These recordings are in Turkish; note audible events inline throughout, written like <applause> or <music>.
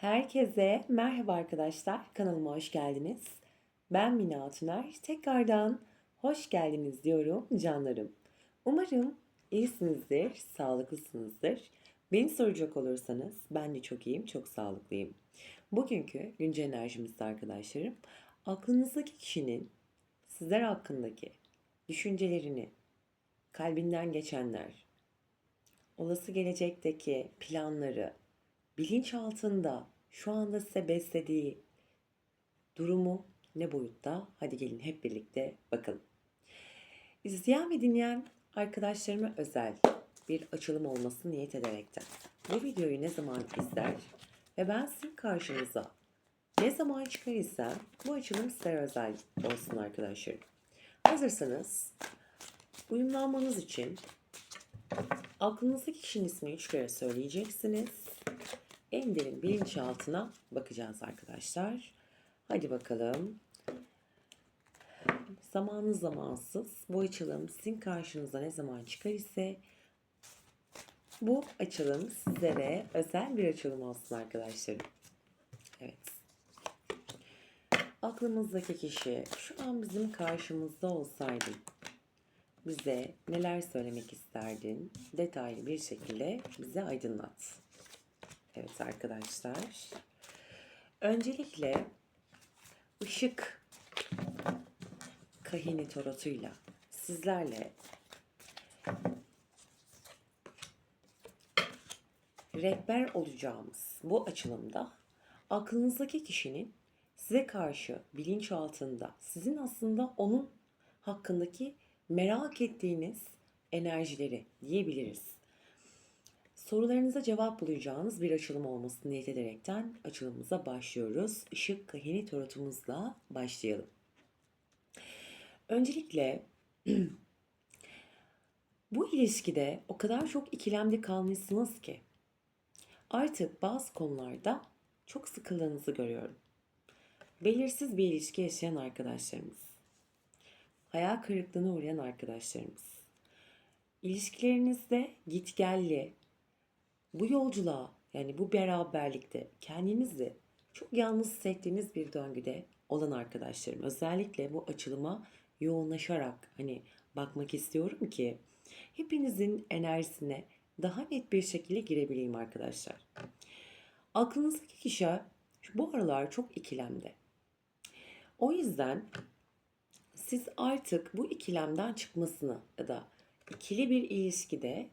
Herkese merhaba arkadaşlar. Kanalıma hoş geldiniz. Ben Mina Atuner. Tekrardan hoş geldiniz diyorum canlarım. Umarım iyisinizdir, sağlıklısınızdır. Beni soracak olursanız ben de çok iyiyim, çok sağlıklıyım. Bugünkü güncel enerjimizde arkadaşlarım aklınızdaki kişinin sizler hakkındaki düşüncelerini, kalbinden geçenler, olası gelecekteki planları, bilinç altında şu anda size beslediği durumu ne boyutta? Hadi gelin hep birlikte bakalım. İzleyen ve dinleyen arkadaşlarıma özel bir açılım olmasını niyet ederekten bu videoyu ne zaman izler ve ben sizin karşınıza ne zaman çıkar isem bu açılım size özel olsun arkadaşlarım. Hazırsanız uyumlanmanız için aklınızdaki kişinin ismini üç kere söyleyeceksiniz. En derin bilinçaltına bakacağız arkadaşlar. Hadi bakalım. Zamanlı zamansız bu açılım sizin karşınıza ne zaman çıkar ise bu açılım sizlere özel bir açılım olsun arkadaşlarım. Evet. Aklımızdaki kişi şu an bizim karşımızda olsaydı bize neler söylemek isterdin? Detaylı bir şekilde bize aydınlat. Evet arkadaşlar. Öncelikle ışık kahini tarotuyla sizlerle rehber olacağımız bu açılımda aklınızdaki kişinin size karşı bilinç altında sizin aslında onun hakkındaki merak ettiğiniz enerjileri diyebiliriz. Sorularınıza cevap bulacağınız bir açılım olmasını niyet ederekten açılımımıza başlıyoruz. Işık kahini tarotumuzla başlayalım. Öncelikle <clears throat> bu ilişkide o kadar çok ikilemde kalmışsınız ki artık bazı konularda çok sıkıldığınızı görüyorum. Belirsiz bir ilişki yaşayan arkadaşlarımız, hayal kırıklığına uğrayan arkadaşlarımız, ilişkilerinizde gitgelli, bu yolculuğa yani bu beraberlikte kendinizi çok yalnız hissettiğiniz bir döngüde olan arkadaşlarım özellikle bu açılıma yoğunlaşarak hani bakmak istiyorum ki hepinizin enerjisine daha net bir şekilde girebileyim arkadaşlar. Aklınızdaki kişi bu aralar çok ikilemde. O yüzden siz artık bu ikilemden çıkmasını ya da ikili bir ilişkide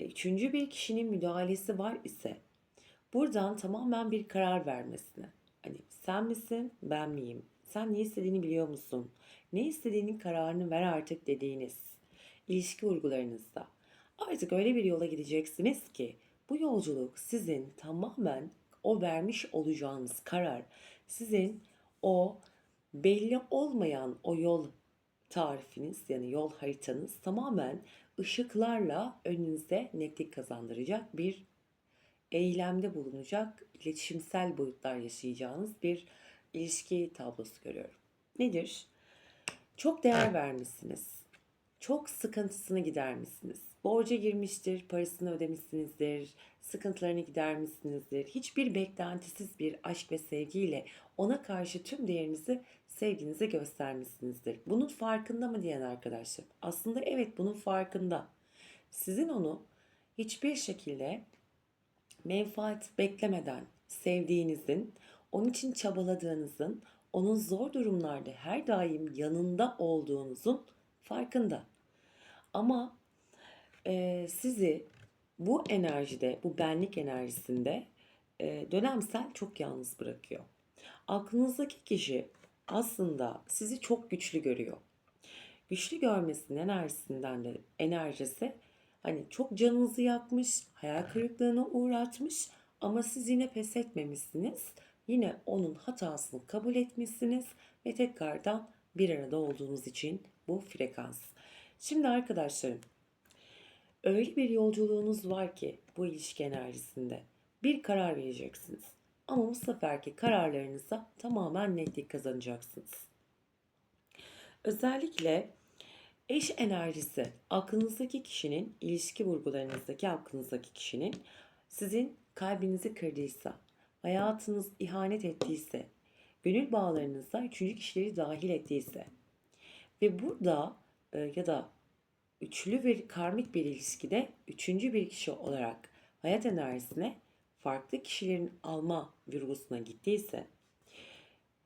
üçüncü bir kişinin müdahalesi var ise buradan tamamen bir karar vermesini. Hani sen misin, ben miyim? Sen ne istediğini biliyor musun? Ne istediğinin kararını ver artık dediğiniz ilişki vurgularınızda. Artık öyle bir yola gideceksiniz ki bu yolculuk sizin tamamen o vermiş olacağınız karar sizin o belli olmayan o yol tarifiniz yani yol haritanız tamamen ışıklarla önünüze netlik kazandıracak bir eylemde bulunacak iletişimsel boyutlar yaşayacağınız bir ilişki tablosu görüyorum. Nedir? Çok değer vermişsiniz. Çok sıkıntısını gidermişsiniz. Borca girmiştir, parasını ödemişsinizdir, sıkıntılarını gidermişsinizdir. Hiçbir beklentisiz bir aşk ve sevgiyle ona karşı tüm değerinizi, sevginizi göstermişsinizdir. Bunun farkında mı diyen arkadaşlar? Aslında evet bunun farkında. Sizin onu hiçbir şekilde menfaat beklemeden sevdiğinizin, onun için çabaladığınızın, onun zor durumlarda her daim yanında olduğunuzun farkında. Ama e, sizi bu enerjide, bu benlik enerjisinde e, dönemsel çok yalnız bırakıyor. Aklınızdaki kişi aslında sizi çok güçlü görüyor. Güçlü görmesinin enerjisinden de enerjisi hani çok canınızı yakmış, hayal kırıklığına uğratmış ama siz yine pes etmemişsiniz. Yine onun hatasını kabul etmişsiniz ve tekrardan bir arada olduğunuz için bu frekans. Şimdi arkadaşlarım öyle bir yolculuğunuz var ki bu ilişki enerjisinde bir karar vereceksiniz. Ama bu seferki kararlarınıza tamamen netlik kazanacaksınız. Özellikle eş enerjisi aklınızdaki kişinin, ilişki vurgularınızdaki aklınızdaki kişinin sizin kalbinizi kırdıysa, hayatınız ihanet ettiyse, gönül bağlarınızda üçüncü kişileri dahil ettiyse ve burada e, ya da üçlü bir karmik bir ilişkide üçüncü bir kişi olarak hayat enerjisine farklı kişilerin alma vurgusuna gittiyse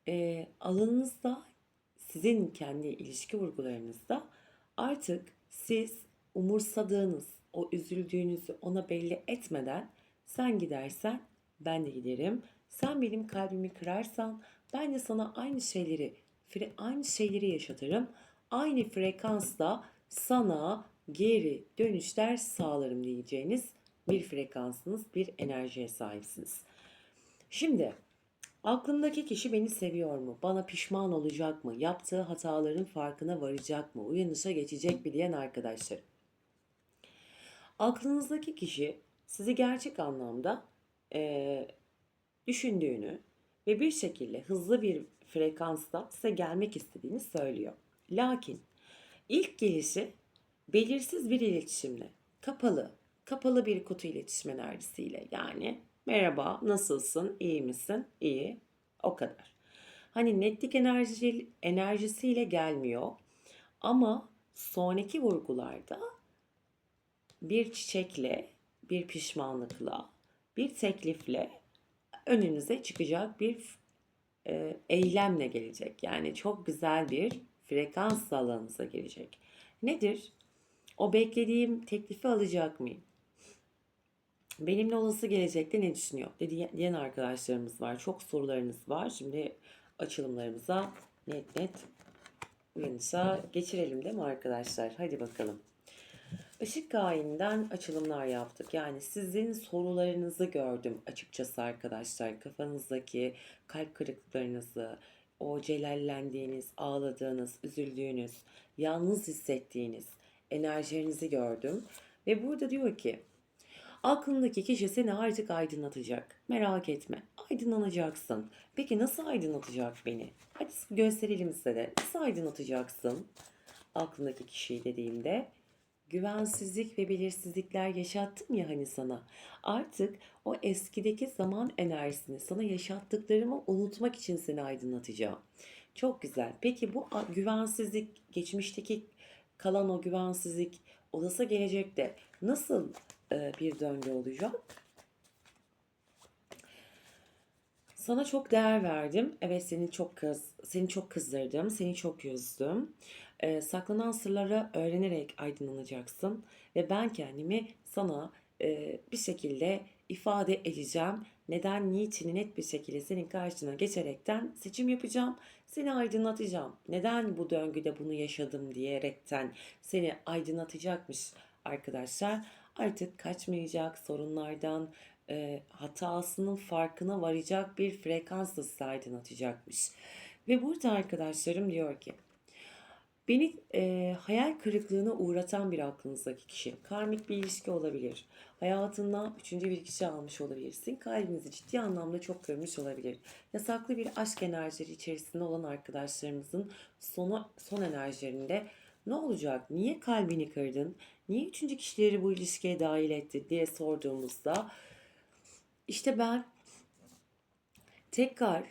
e, alanınızda sizin kendi ilişki vurgularınızda artık siz umursadığınız o üzüldüğünüzü ona belli etmeden sen gidersen ben de giderim. Sen benim kalbimi kırarsan ben de sana aynı şeyleri aynı şeyleri yaşatırım. Aynı frekansla sana geri dönüşler sağlarım diyeceğiniz bir frekansınız, bir enerjiye sahipsiniz. Şimdi aklımdaki kişi beni seviyor mu? Bana pişman olacak mı? Yaptığı hataların farkına varacak mı? Uyanışa geçecek mi diyen arkadaşlar. Aklınızdaki kişi sizi gerçek anlamda eee, düşündüğünü ve bir şekilde hızlı bir frekansta size gelmek istediğini söylüyor. Lakin ilk gelişi belirsiz bir iletişimle, kapalı, kapalı bir kutu iletişim enerjisiyle yani merhaba, nasılsın, iyi misin, iyi, o kadar. Hani netlik enerji, enerjisiyle gelmiyor ama sonraki vurgularda bir çiçekle, bir pişmanlıkla, bir teklifle önünüze çıkacak bir e, eylemle gelecek. Yani çok güzel bir frekans alanınıza gelecek. Nedir? O beklediğim teklifi alacak mıyım? Benimle olası gelecekte ne düşünüyor? Dedi, diyen arkadaşlarımız var. Çok sorularınız var. Şimdi açılımlarımıza net net uyanışa geçirelim değil mi arkadaşlar? Hadi bakalım. Işık kaininden açılımlar yaptık. Yani sizin sorularınızı gördüm açıkçası arkadaşlar. Kafanızdaki kalp kırıklıklarınızı, o celallendiğiniz, ağladığınız, üzüldüğünüz, yalnız hissettiğiniz enerjilerinizi gördüm. Ve burada diyor ki aklındaki kişi seni artık aydınlatacak. Merak etme. Aydınlanacaksın. Peki nasıl aydınlatacak beni? Hadi gösterelim size de. Nasıl aydınlatacaksın? Aklındaki kişiyi dediğimde güvensizlik ve belirsizlikler yaşattım ya hani sana. Artık o eskideki zaman enerjisini sana yaşattıklarımı unutmak için seni aydınlatacağım. Çok güzel. Peki bu güvensizlik, geçmişteki kalan o güvensizlik olası gelecekte nasıl e, bir döngü olacak? Sana çok değer verdim. Evet seni çok kız, seni çok kızdırdım, seni çok üzdüm. Ee, saklanan sırları öğrenerek aydınlanacaksın ve ben kendimi sana e, bir şekilde ifade edeceğim. Neden, niçini net bir şekilde senin karşına geçerekten seçim yapacağım. Seni aydınlatacağım. Neden bu döngüde bunu yaşadım diyerekten seni aydınlatacakmış arkadaşlar. Artık kaçmayacak sorunlardan, e, hatasının farkına varacak bir frekansla sizi aydınlatacakmış. Ve burada arkadaşlarım diyor ki beni e, hayal kırıklığına uğratan bir aklınızdaki kişi. Karmik bir ilişki olabilir. Hayatından üçüncü bir kişi almış olabilirsin. Kalbinizi ciddi anlamda çok kırmış olabilir. Yasaklı bir aşk enerjileri içerisinde olan arkadaşlarımızın sonu, son enerjilerinde ne olacak? Niye kalbini kırdın? Niye üçüncü kişileri bu ilişkiye dahil etti diye sorduğumuzda işte ben tekrar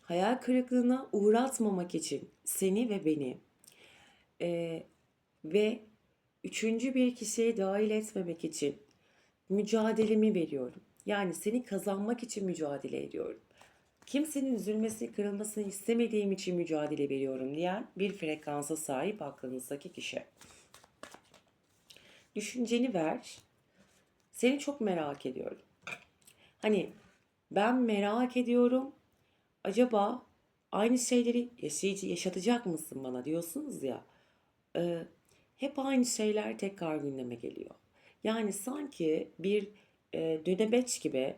hayal kırıklığına uğratmamak için seni ve beni e, ve üçüncü bir kişiye dahil etmemek için mücadelemi veriyorum. Yani seni kazanmak için mücadele ediyorum. Kimsenin üzülmesi, kırılmasını istemediğim için mücadele veriyorum diyen bir frekansa sahip aklınızdaki kişi. Düşünceni ver. Seni çok merak ediyorum. Hani ben merak ediyorum. Acaba aynı şeyleri yaşayıcı yaşatacak mısın bana diyorsunuz ya. e, hep aynı şeyler tekrar gündeme geliyor. Yani sanki bir e, dönemeç gibi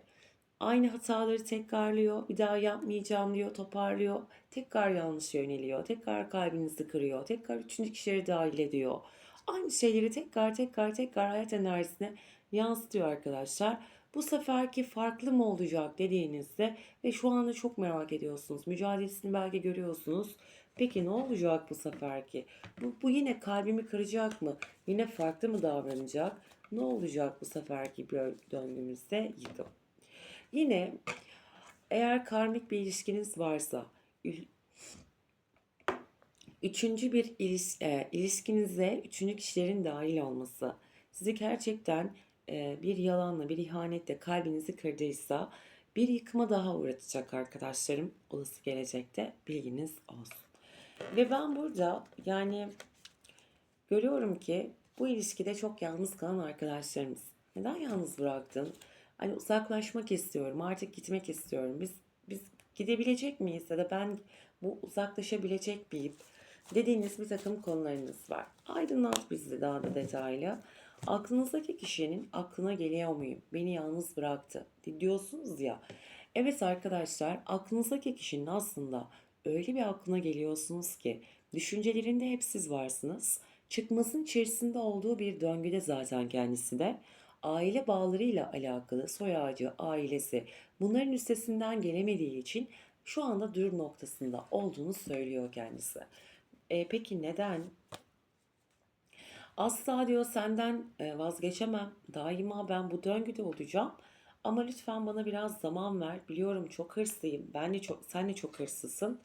aynı hataları tekrarlıyor, bir daha yapmayacağım diyor, toparlıyor, tekrar yanlış yöneliyor, tekrar kalbinizi kırıyor, tekrar üçüncü kişileri dahil ediyor. Aynı şeyleri tekrar tekrar tekrar hayat enerjisine yansıtıyor arkadaşlar. Bu seferki farklı mı olacak dediğinizde ve şu anda çok merak ediyorsunuz. Mücadelesini belki görüyorsunuz. Peki ne olacak bu seferki? Bu, bu yine kalbimi kıracak mı? Yine farklı mı davranacak? Ne olacak bu seferki bir döngümüzde? Yıkım. Yine Eğer karmik bir ilişkiniz varsa, üçüncü bir ilis- e, ilişkinize üçüncü kişilerin dahil olması sizi gerçekten e, bir yalanla, bir ihanetle kalbinizi kırdıysa bir yıkıma daha uğratacak arkadaşlarım olası gelecekte bilginiz olsun. Ve ben burada yani görüyorum ki bu ilişkide çok yalnız kalan arkadaşlarımız. Neden yalnız bıraktın? Hani uzaklaşmak istiyorum, artık gitmek istiyorum. Biz biz gidebilecek miyiz ya da ben bu uzaklaşabilecek miyim? Dediğiniz bir takım konularınız var. Aydınlat bizi daha da detaylı. Aklınızdaki kişinin aklına geliyor muyum? Beni yalnız bıraktı diyorsunuz ya. Evet arkadaşlar aklınızdaki kişinin aslında öyle bir aklına geliyorsunuz ki düşüncelerinde hep siz varsınız. Çıkmasın içerisinde olduğu bir döngüde zaten kendisi de. Aile bağlarıyla alakalı soy ağacı, ailesi bunların üstesinden gelemediği için şu anda dur noktasında olduğunu söylüyor kendisi. E, peki neden? Asla diyor senden e, vazgeçemem. Daima ben bu döngüde olacağım. Ama lütfen bana biraz zaman ver. Biliyorum çok hırslıyım. Ben de çok, sen de çok hırslısın.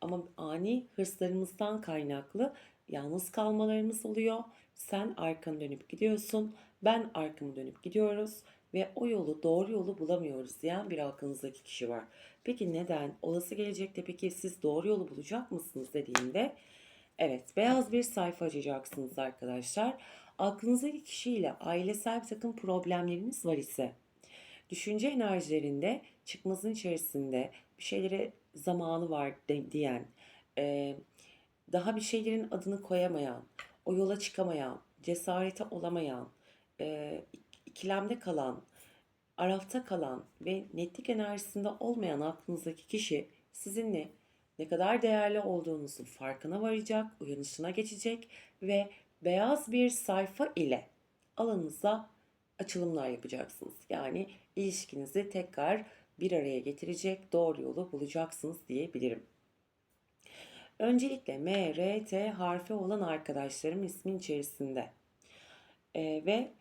Ama ani hırslarımızdan kaynaklı yalnız kalmalarımız oluyor. Sen arkanı dönüp gidiyorsun. Ben arkamı dönüp gidiyoruz. Ve o yolu, doğru yolu bulamıyoruz diyen bir aklınızdaki kişi var. Peki neden? Olası gelecekte peki siz doğru yolu bulacak mısınız dediğinde Evet, beyaz bir sayfa açacaksınız arkadaşlar. Aklınızdaki kişiyle ailesel bir takım problemleriniz var ise, düşünce enerjilerinde çıkmazın içerisinde bir şeylere zamanı var de- diyen, e, daha bir şeylerin adını koyamayan, o yola çıkamayan, cesarete olamayan, e, ikilemde kalan, arafta kalan ve netlik enerjisinde olmayan aklınızdaki kişi sizinle ne kadar değerli olduğunuzun farkına varacak, uyanışına geçecek ve beyaz bir sayfa ile alanınıza açılımlar yapacaksınız. Yani ilişkinizi tekrar bir araya getirecek doğru yolu bulacaksınız diyebilirim. Öncelikle M, R, T harfi olan arkadaşlarım ismin içerisinde. Ee, ve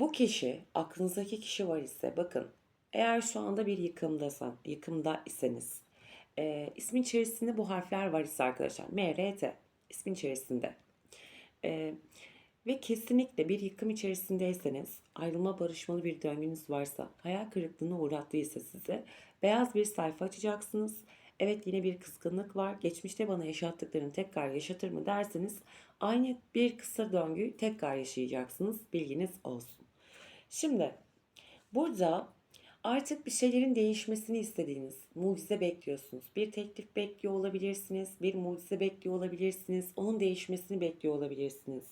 bu kişi, aklınızdaki kişi var ise bakın eğer şu anda bir yıkımdasan, yıkımda iseniz e, ismin içerisinde bu harfler var ise arkadaşlar M, R, T ismin içerisinde. E, ve kesinlikle bir yıkım içerisindeyseniz, ayrılma barışmalı bir döngünüz varsa, hayal kırıklığına uğrattıysa size beyaz bir sayfa açacaksınız. Evet yine bir kızgınlık var. Geçmişte bana yaşattıklarını tekrar yaşatır mı derseniz aynı bir kısa döngüyü tekrar yaşayacaksınız. Bilginiz olsun. Şimdi burada artık bir şeylerin değişmesini istediğiniz, mucize bekliyorsunuz. Bir teklif bekliyor olabilirsiniz, bir mucize bekliyor olabilirsiniz, onun değişmesini bekliyor olabilirsiniz.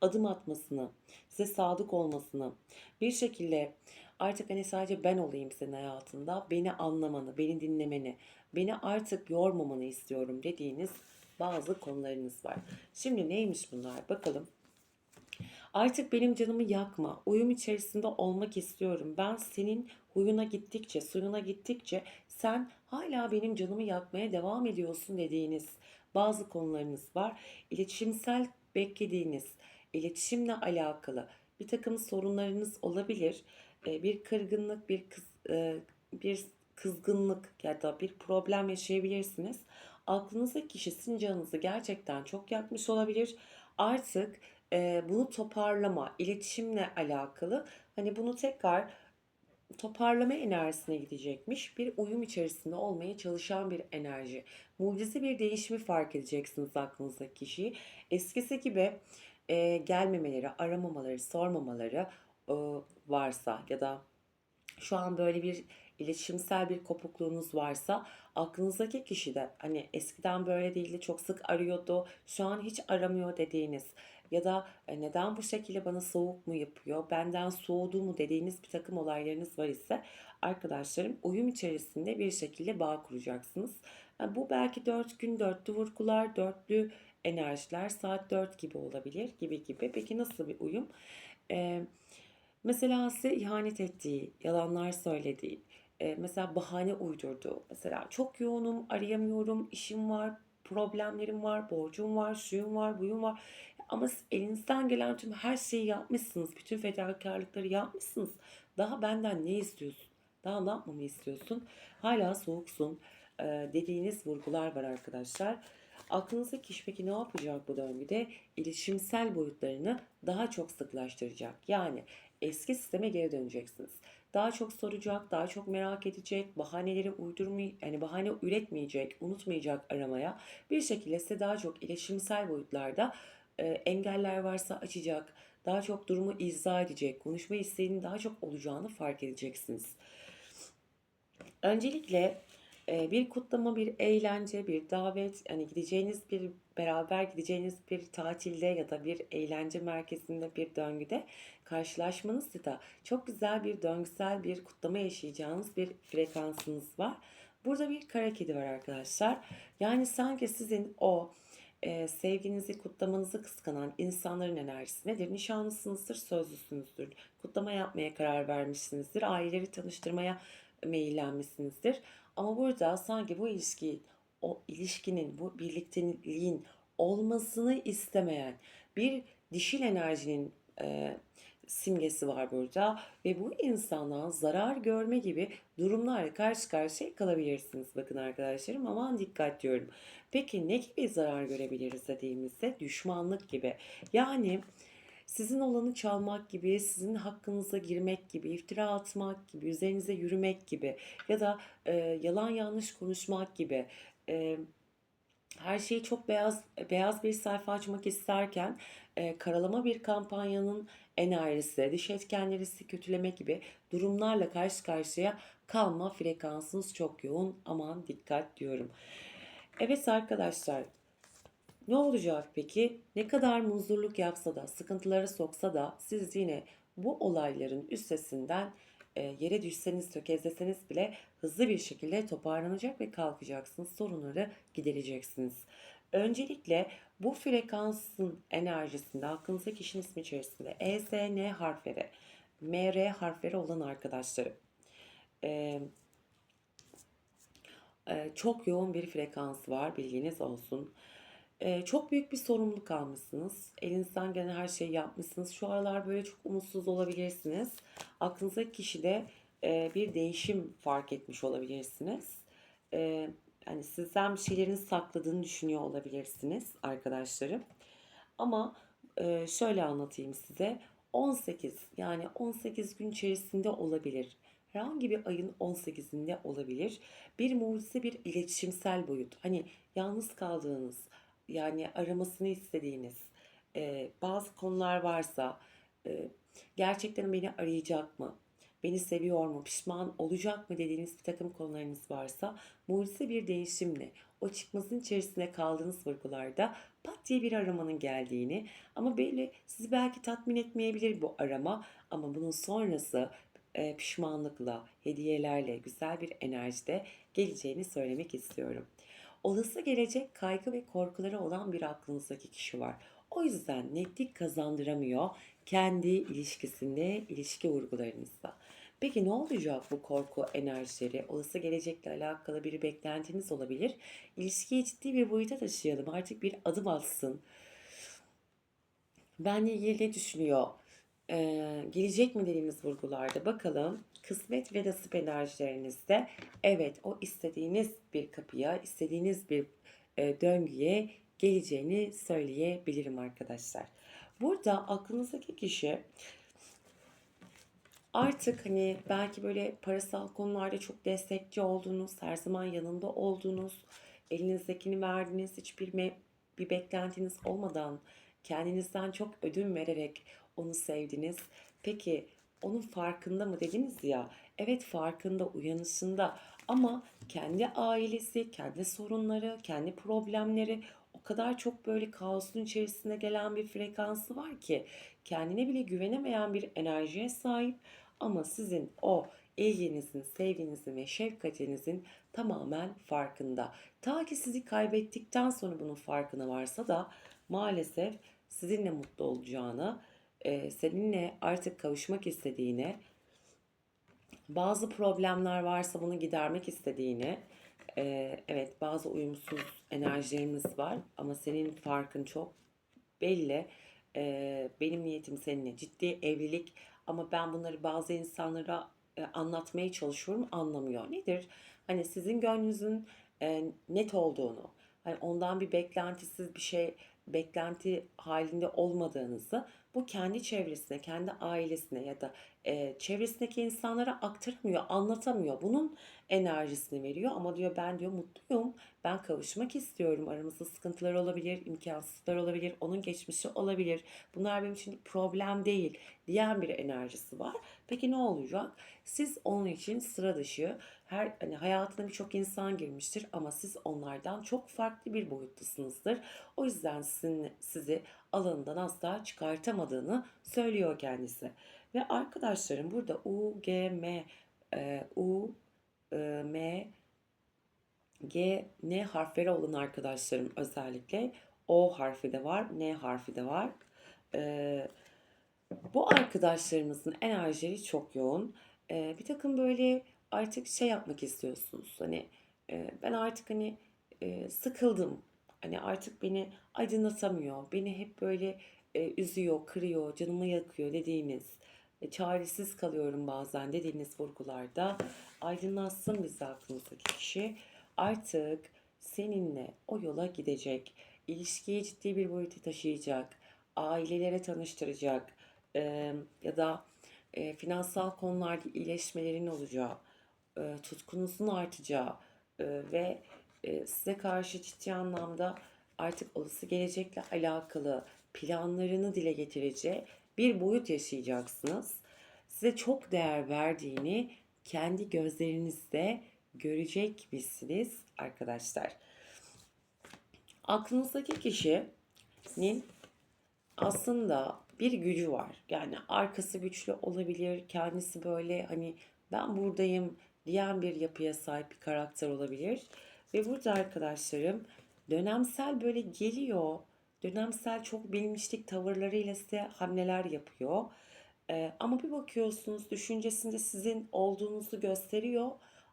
Adım atmasını, size sadık olmasını, bir şekilde artık hani sadece ben olayım senin hayatında, beni anlamanı, beni dinlemeni, beni artık yormamanı istiyorum dediğiniz bazı konularınız var. Şimdi neymiş bunlar? Bakalım. Artık benim canımı yakma. Uyum içerisinde olmak istiyorum. Ben senin huyuna gittikçe, suyuna gittikçe sen hala benim canımı yakmaya devam ediyorsun dediğiniz bazı konularınız var. İletişimsel beklediğiniz, iletişimle alakalı bir takım sorunlarınız olabilir. Ee, Bir kırgınlık, bir kız, e, bir kızgınlık ya da bir problem yaşayabilirsiniz. Aklınızdaki kişi sizin canınızı gerçekten çok yakmış olabilir. Artık e, bunu toparlama, iletişimle alakalı hani bunu tekrar toparlama enerjisine gidecekmiş. Bir uyum içerisinde olmaya çalışan bir enerji. Mucize bir değişimi fark edeceksiniz aklınızdaki kişiyi. Eskisi gibi e, gelmemeleri, aramamaları, sormamaları e, varsa ya da şu an böyle bir iletişimsel bir kopukluğunuz varsa aklınızdaki kişi de hani eskiden böyle değildi çok sık arıyordu şu an hiç aramıyor dediğiniz ya da e, neden bu şekilde bana soğuk mu yapıyor benden soğudu mu dediğiniz bir takım olaylarınız var ise arkadaşlarım uyum içerisinde bir şekilde bağ kuracaksınız. Yani bu belki dört gün dörtlü vurgular dörtlü enerjiler saat 4 gibi olabilir gibi gibi. Peki nasıl bir uyum? Ee, Mesela size ihanet ettiği, yalanlar söylediği, e, mesela bahane uydurduğu, mesela çok yoğunum, arayamıyorum, işim var, problemlerim var, borcum var, şuyum var, buyum var. Ama elinizden gelen tüm her şeyi yapmışsınız, bütün fedakarlıkları yapmışsınız. Daha benden ne istiyorsun? Daha ne yapmamı istiyorsun? Hala soğuksun e, dediğiniz vurgular var arkadaşlar. Aklınızdaki kişi peki ne yapacak bu döngüde? İletişimsel boyutlarını daha çok sıklaştıracak. Yani eski sisteme geri döneceksiniz. Daha çok soracak, daha çok merak edecek, bahaneleri uydurmay yani bahane üretmeyecek, unutmayacak aramaya. Bir şekilde size daha çok iletişimsel boyutlarda e, engeller varsa açacak, daha çok durumu izah edecek, konuşma isteğinin daha çok olacağını fark edeceksiniz. Öncelikle e, bir kutlama, bir eğlence, bir davet, hani gideceğiniz bir beraber gideceğiniz bir tatilde ya da bir eğlence merkezinde bir döngüde karşılaşmanız da çok güzel bir döngüsel bir kutlama yaşayacağınız bir frekansınız var. Burada bir kara kedi var arkadaşlar. Yani sanki sizin o e, sevginizi, kutlamanızı kıskanan insanların enerjisi nedir? Nişanlısınızdır, sözlüsünüzdür. Kutlama yapmaya karar vermişsinizdir. Aileleri tanıştırmaya meyillenmişsinizdir. Ama burada sanki bu ilişki, o ilişkinin, bu birlikteliğin olmasını istemeyen bir dişil enerjinin e, simgesi var burada ve bu insandan zarar görme gibi durumlarla karşı karşıya kalabilirsiniz. Bakın arkadaşlarım aman dikkat diyorum. Peki ne gibi zarar görebiliriz dediğimizde düşmanlık gibi. Yani sizin olanı çalmak gibi, sizin hakkınıza girmek gibi, iftira atmak gibi, üzerinize yürümek gibi ya da e, yalan yanlış konuşmak gibi e, her şeyi çok beyaz beyaz bir sayfa açmak isterken e, karalama bir kampanyanın enerjisi, dış etkenleri kötüleme gibi durumlarla karşı karşıya kalma frekansınız çok yoğun. Aman dikkat diyorum. Evet arkadaşlar ne olacak peki? Ne kadar muzurluk yapsa da, sıkıntıları soksa da siz yine bu olayların üstesinden e, yere düşseniz, tökezleseniz bile hızlı bir şekilde toparlanacak ve kalkacaksınız. Sorunları gidereceksiniz. Öncelikle bu frekansın enerjisinde aklınızdaki kişinin ismi içerisinde E, S, N harfleri, M, R harfleri olan arkadaşlarım. Ee, e, çok yoğun bir frekans var bilginiz olsun. Ee, çok büyük bir sorumluluk almışsınız. Elinizden gelen her şeyi yapmışsınız. Şu aralar böyle çok umutsuz olabilirsiniz. Aklınızdaki kişide e, bir değişim fark etmiş olabilirsiniz. E, hani sizden bir şeylerin sakladığını düşünüyor olabilirsiniz arkadaşlarım. Ama e, şöyle anlatayım size. 18 yani 18 gün içerisinde olabilir. Herhangi bir ayın 18'inde olabilir. Bir mucize bir iletişimsel boyut. Hani yalnız kaldığınız, yani aramasını istediğiniz e, bazı konular varsa e, gerçekten beni arayacak mı? Beni seviyor mu? Pişman olacak mı dediğiniz bir takım konularınız varsa mucize bir değişimle o çıkmazın içerisinde kaldığınız vurgularda pat diye bir aramanın geldiğini ama böyle sizi belki tatmin etmeyebilir bu arama ama bunun sonrası e, pişmanlıkla, hediyelerle, güzel bir enerjide geleceğini söylemek istiyorum. Olası gelecek kaygı ve korkuları olan bir aklınızdaki kişi var. O yüzden netlik kazandıramıyor kendi ilişkisinde, ilişki vurgularınızda. Peki ne olacak bu korku enerjileri? Olası gelecekle alakalı bir beklentiniz olabilir. İlişkiyi ciddi bir boyuta taşıyalım. Artık bir adım atsın. Benle ilgili ne düşünüyor? Ee, gelecek mi dediğimiz vurgularda bakalım. Kısmet ve nasip enerjilerinizde evet o istediğiniz bir kapıya, istediğiniz bir e, döngüye geleceğini söyleyebilirim arkadaşlar. Burada aklınızdaki kişi artık hani belki böyle parasal konularda çok destekçi olduğunuz, her zaman yanında olduğunuz, elinizdekini verdiğiniz hiçbir me- bir beklentiniz olmadan kendinizden çok ödün vererek onu sevdiniz. Peki onun farkında mı dediniz ya? Evet farkında, uyanışında ama kendi ailesi, kendi sorunları, kendi problemleri o kadar çok böyle kaosun içerisinde gelen bir frekansı var ki kendine bile güvenemeyen bir enerjiye sahip ama sizin o ilginizin, sevginizin ve şefkatinizin tamamen farkında. Ta ki sizi kaybettikten sonra bunun farkına varsa da maalesef sizinle mutlu olacağını, e, seninle artık kavuşmak istediğini, bazı problemler varsa bunu gidermek istediğini, e, evet bazı uyumsuz enerjilerimiz var ama senin farkın çok belli. E, benim niyetim seninle ciddi evlilik ama ben bunları bazı insanlara e, anlatmaya çalışıyorum anlamıyor. Nedir? Hani sizin gönlünüzün e, net olduğunu, hani ondan bir beklentisiz bir şey, beklenti halinde olmadığınızı bu kendi çevresine, kendi ailesine ya da e, çevresindeki insanlara aktaramıyor, anlatamıyor. Bunun enerjisini veriyor ama diyor ben diyor mutluyum, ben kavuşmak istiyorum. Aramızda sıkıntılar olabilir, imkansızlıklar olabilir, onun geçmişi olabilir. Bunlar benim için problem değil diyen bir enerjisi var. Peki ne olacak? Siz onun için sıra dışı, her hani hayatına birçok insan girmiştir ama siz onlardan çok farklı bir boyuttasınızdır. O yüzden sizin, sizi alanından asla çıkartamadığını söylüyor kendisi. Ve arkadaşlarım burada U, G, M, e, U, e, M, G, N harfleri olan arkadaşlarım özellikle O harfi de var, N harfi de var. E, bu arkadaşlarımızın enerjileri çok yoğun. E, bir takım böyle artık şey yapmak istiyorsunuz. Hani e, ben artık hani e, sıkıldım. Hani artık beni aydınlatamıyor. Beni hep böyle e, üzüyor, kırıyor, canımı yakıyor dediğiniz, e, çaresiz kalıyorum bazen dediğiniz vurgularda aydınlatsın bizi aklınızdaki kişi. Artık seninle o yola gidecek. İlişkiyi ciddi bir boyuta taşıyacak. Ailelere tanıştıracak. e, ya da e, finansal konularda iyileşmelerin olacağı, e, tutkunuzun artacağı e, ve size karşı ciddi anlamda artık olası gelecekle alakalı planlarını dile getireceği bir boyut yaşayacaksınız. Size çok değer verdiğini kendi gözlerinizde görecek misiniz arkadaşlar? Aklınızdaki kişinin aslında bir gücü var. Yani arkası güçlü olabilir. Kendisi böyle hani ben buradayım diyen bir yapıya sahip bir karakter olabilir. Ve burada arkadaşlarım dönemsel böyle geliyor. Dönemsel çok bilmişlik tavırlarıyla size hamleler yapıyor. Ee, ama bir bakıyorsunuz düşüncesinde sizin olduğunuzu gösteriyor.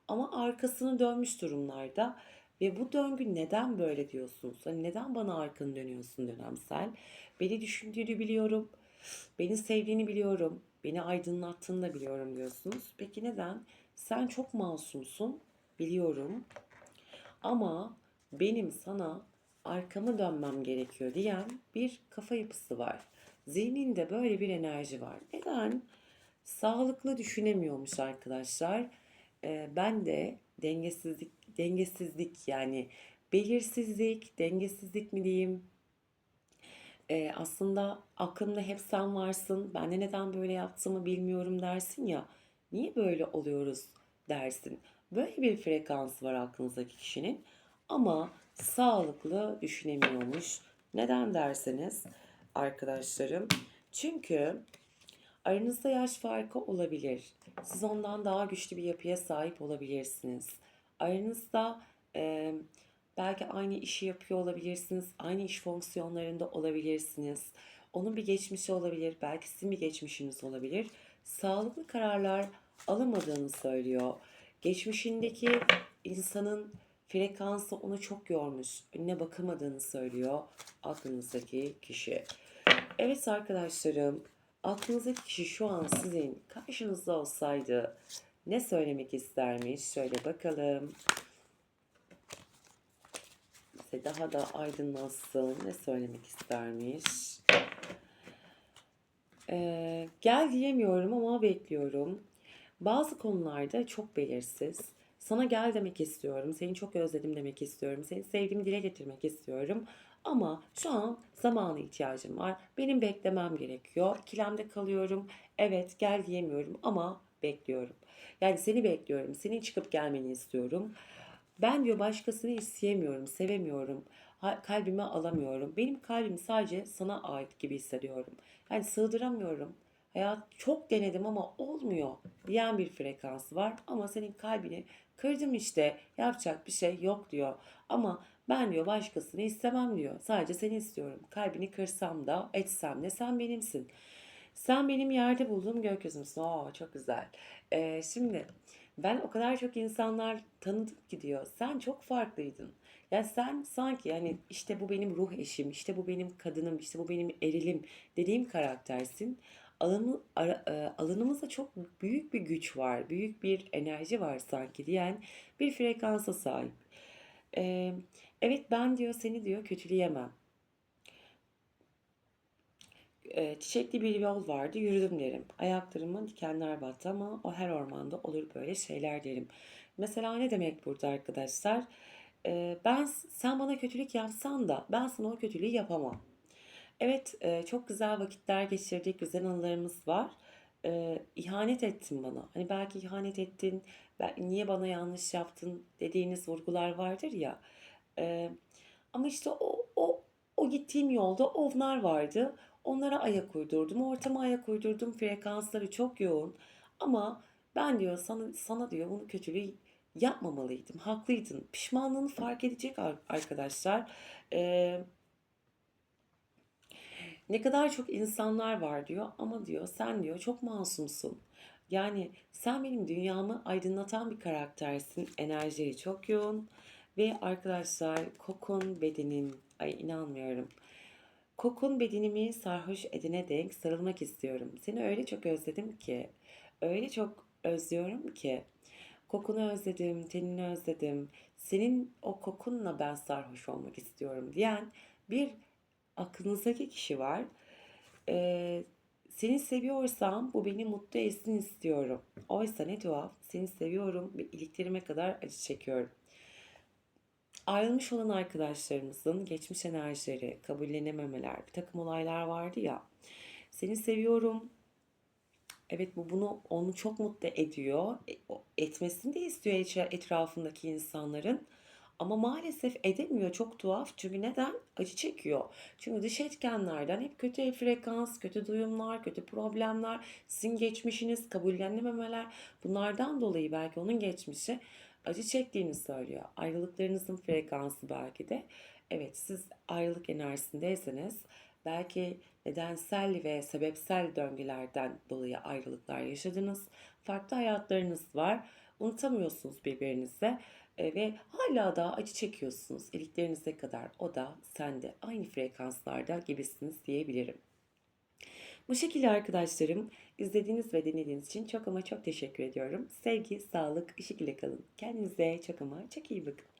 Ama arkasını dönmüş durumlarda. Ve bu döngü neden böyle diyorsunuz? Hani neden bana arkanı dönüyorsun dönemsel? Beni düşündüğünü biliyorum. Beni sevdiğini biliyorum. Beni aydınlattığını da biliyorum diyorsunuz. Peki neden? Sen çok masumsun. Biliyorum. Ama benim sana arkamı dönmem gerekiyor diyen bir kafa yapısı var. Zihninde böyle bir enerji var. Neden? Sağlıklı düşünemiyormuş arkadaşlar. Ee, ben de dengesizlik, dengesizlik yani belirsizlik, dengesizlik mi diyeyim? Ee, aslında aklımda hep sen varsın. Ben de neden böyle yaptığımı bilmiyorum dersin ya. Niye böyle oluyoruz dersin. Böyle bir frekansı var aklınızdaki kişinin. Ama sağlıklı düşünemiyormuş. Neden derseniz arkadaşlarım. Çünkü aranızda yaş farkı olabilir. Siz ondan daha güçlü bir yapıya sahip olabilirsiniz. Aranızda e, belki aynı işi yapıyor olabilirsiniz. Aynı iş fonksiyonlarında olabilirsiniz. Onun bir geçmişi olabilir. Belki sizin bir geçmişiniz olabilir. Sağlıklı kararlar alamadığını söylüyor. Geçmişindeki insanın frekansı onu çok yormuş. Önüne bakamadığını söylüyor aklınızdaki kişi. Evet arkadaşlarım, aklınızdaki kişi şu an sizin karşınızda olsaydı ne söylemek istermiş? Şöyle bakalım. Size daha da aydınlatsın. Ne söylemek istermiş? Ee, gel diyemiyorum ama bekliyorum. Bazı konularda çok belirsiz. Sana gel demek istiyorum. Seni çok özledim demek istiyorum. Seni sevdiğimi dile getirmek istiyorum. Ama şu an zamana ihtiyacım var. Benim beklemem gerekiyor. İkilemde kalıyorum. Evet gel diyemiyorum ama bekliyorum. Yani seni bekliyorum. Senin çıkıp gelmeni istiyorum. Ben diyor başkasını isteyemiyorum, sevemiyorum. Kalbime alamıyorum. Benim kalbim sadece sana ait gibi hissediyorum. Yani sığdıramıyorum. Hayat çok denedim ama olmuyor diyen bir frekansı var. Ama senin kalbini kırdım işte yapacak bir şey yok diyor. Ama ben diyor başkasını istemem diyor. Sadece seni istiyorum. Kalbini kırsam da etsem de sen benimsin. Sen benim yerde bulduğum gökyüzümsün. Oo çok güzel. Ee, şimdi ben o kadar çok insanlar tanıdım ki diyor. Sen çok farklıydın. Ya sen sanki yani işte bu benim ruh eşim, işte bu benim kadınım, işte bu benim erilim dediğim karaktersin. Alanı, e, alanımızda çok büyük bir güç var, büyük bir enerji var sanki diyen bir frekansa sahip. E, evet ben diyor seni diyor kötüleyemem. E, çiçekli bir yol vardı yürüdüm derim. Ayaklarıma dikenler battı ama o her ormanda olur böyle şeyler derim. Mesela ne demek burada arkadaşlar? E, ben sen bana kötülük yapsan da ben sana o kötülüğü yapamam. Evet, e, çok güzel vakitler geçirdik, güzel anılarımız var. E, ihanet ettin bana. Hani belki ihanet ettin, ben, niye bana yanlış yaptın dediğiniz vurgular vardır ya. E, ama işte o, o, o gittiğim yolda ovnar vardı. Onlara ayak uydurdum, ortama ayak uydurdum. Frekansları çok yoğun. Ama ben diyor sana, sana diyor bunu kötülüğü yapmamalıydım. Haklıydın. Pişmanlığını fark edecek ar- arkadaşlar. E, ne kadar çok insanlar var diyor ama diyor sen diyor çok masumsun. Yani sen benim dünyamı aydınlatan bir karaktersin. Enerjileri çok yoğun. Ve arkadaşlar kokun bedenin, ay inanmıyorum. Kokun bedenimi sarhoş edene denk sarılmak istiyorum. Seni öyle çok özledim ki. Öyle çok özlüyorum ki. Kokunu özledim, tenini özledim. Senin o kokunla ben sarhoş olmak istiyorum diyen bir aklınızdaki kişi var. Ee, seni seviyorsam bu beni mutlu etsin istiyorum. Oysa ne tuhaf, seni seviyorum ve iliklerime kadar acı çekiyorum. Ayrılmış olan arkadaşlarımızın geçmiş enerjileri, kabullenememeler, bir takım olaylar vardı ya. Seni seviyorum. Evet bu bunu onu çok mutlu ediyor. E, Etmesini de istiyor etra- etrafındaki insanların. Ama maalesef edemiyor. Çok tuhaf. Çünkü neden? Acı çekiyor. Çünkü dış etkenlerden hep kötü frekans, kötü duyumlar, kötü problemler, sizin geçmişiniz, kabullenememeler bunlardan dolayı belki onun geçmişi acı çektiğini söylüyor. Ayrılıklarınızın frekansı belki de. Evet siz ayrılık enerjisindeyseniz belki nedensel ve sebepsel döngülerden dolayı ayrılıklar yaşadınız. Farklı hayatlarınız var. Unutamıyorsunuz birbirinizi E, ve hala da acı çekiyorsunuz. İliklerinize kadar o da sen de aynı frekanslarda gibisiniz diyebilirim. Bu şekilde arkadaşlarım izlediğiniz ve dinlediğiniz için çok ama çok teşekkür ediyorum. Sevgi, sağlık, ışık ile kalın. Kendinize çok ama çok iyi bakın.